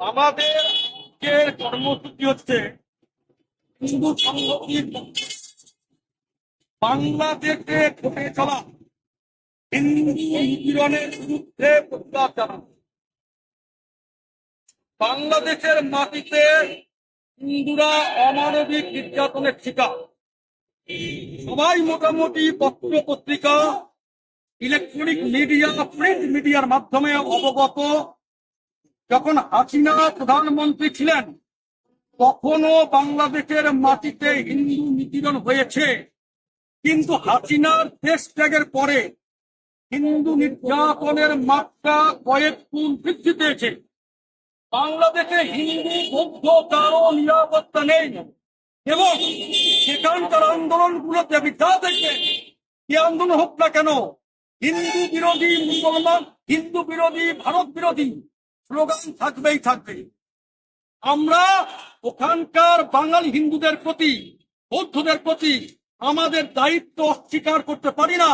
আমাদের কর্মসূচি হচ্ছে হিন্দু পক্ষে বাংলাদেশে ঘটে চলা হিন্দু বিরুদ্ধে বাংলাদেশের মাটিতে হিন্দুরা অমানবিক নির্যাতনের শিকার। সবাই মোটামুটি পত্র পত্রিকা ইলেকট্রনিক মিডিয়া, প্রিন্ট মিডিয়ার মাধ্যমে অবগত। যখন হাসিনা প্রধানমন্ত্রী ছিলেন, তখনও বাংলাদেশের মাটিতে হিন্দু নিপীড়ন হয়েছে। কিন্তু হাসিনার দেশ ত্যাগের পরে হিন্দু নির্যাতনের মাত্রা কয়েক গুণ বৃদ্ধি পেয়েছে। বাংলাদেশে হিন্দু, বৌদ্ধ কারও নিরাপত্তা নেই। এবং সেখানকার আন্দোলনগুলোতে আপনি যা দেখবেন কি আন্দোলন হোক না কেন, হিন্দু বিরোধী, মুসলমান, হিন্দু বিরোধী, ভারত বিরোধী, স্লোগান থাকবেই থাকবে। আমরা ওখানকার বাঙালি হিন্দুদের প্রতি, বৌদ্ধদের প্রতি আমাদের দায়িত্ব অস্বীকার করতে পারি না।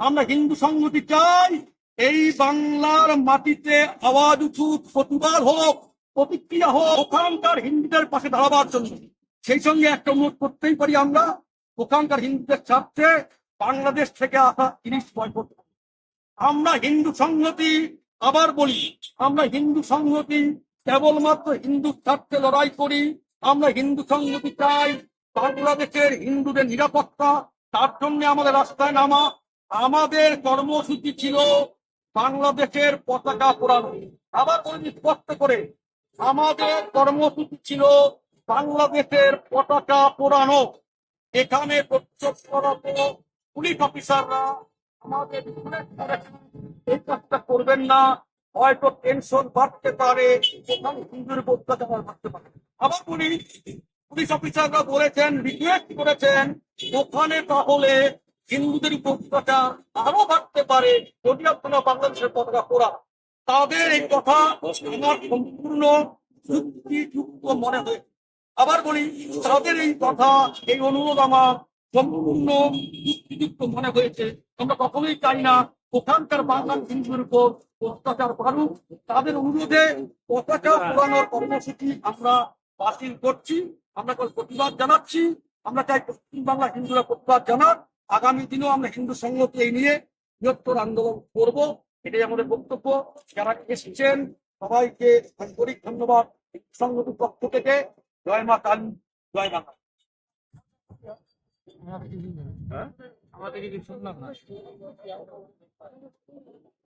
আমরা হিন্দু সংহতি চাই। এই বাংলার মাটিতে আওয়াজ উঠুক, প্রতিবাদ হোক, প্রতিক্রিয়া হোক, ওখানকার হিন্দুদের পাশে দাঁড়াবার জন্য। সেই সঙ্গে একটা অনুরোধ করতেই পারি আমরা, ওখানকার হিন্দুদের স্বার্থে বাংলাদেশ থেকে আসা জিনিস বয়কট আমরা হিন্দু সংহতি, আবার বলি, আমরা হিন্দু সংহতি, কেবলমাত্র হিন্দু স্বার্থে লড়াই করি। আমরা হিন্দু সংহতি চাই, বাংলাদেশের হিন্দুদের নিরাপত্তা, তার জন্য আমাদের রাস্তায় নামা। আমাদের কর্মসূচি ছিল বাংলাদেশের পতাকা পোড়ানো। আবার বলি স্পষ্ট করে, আমাদের কর্মসূচি ছিল বাংলাদেশের পতাকা পোড়ানো। এখানে প্রত্যক্ষরত পুলিশ অফিসাররা আমাদের এই কাজটা করবেন না, হয়তো টেনশন বাড়তে পারে অত্যাচার বাড়তে পারে। আবার বলি, পুলিশ অফিসাররা বলেছেন রিকোয়েস্ট করেছেন, ওখানে তাহলে হিন্দুদের উপর আরও বাড়তে পারে, যদি আপনারা বাংলাদেশের পতাকা পোড়া তাদের এই কথা আমার সম্পূর্ণ যুক্তিযুক্ত মনে হয়। আবার বলি, তাদের এই কথা, এই অনুরোধ আমার সম্পূর্ণ যুক্তিযুক্ত মনে হয়েছে। আমরা কখনোই চাই না ওখানকার বাংলার হিন্দুর উপর অত্যাচার বাড়ুক। তাদের অনুরোধে পতাকা পোড়ানোর কর্মসূচি আমরা বাতিল করছি। আমরা প্রতিবাদ জানাচ্ছি। আমরা চাই পশ্চিম বাংলা হিন্দুরা প্রতিবাদ জানাক। আগামী দিনেও আমরা হিন্দু সংহতি এই নিয়ে বৃহত্তর আন্দোলন করব। এটাই আমাদের বক্তব্য। যারা এসছেন, সবাইকে আন্তরিক ধন্যবাদ। সংগঠিত পক্ষ থেকে জয় মা কাল, জয় মা আমাদের কিছু না